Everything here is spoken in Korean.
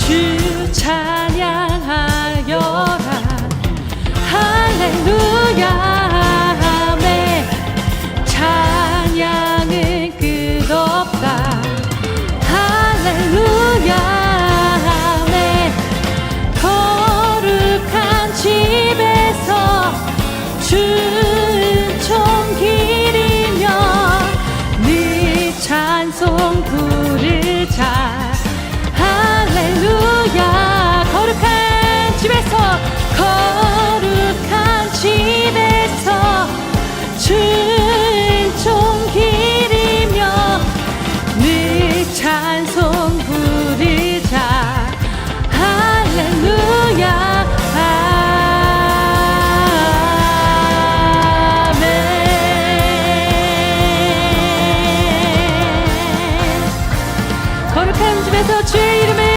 주 찬양하여라. 할렐루야 아멘 찬양은 끝없다. 할렐루야 아멘 거룩한 집에서 주은 총 기리며 네 찬송 부르자. 그룹 한 집에서 주의 이름을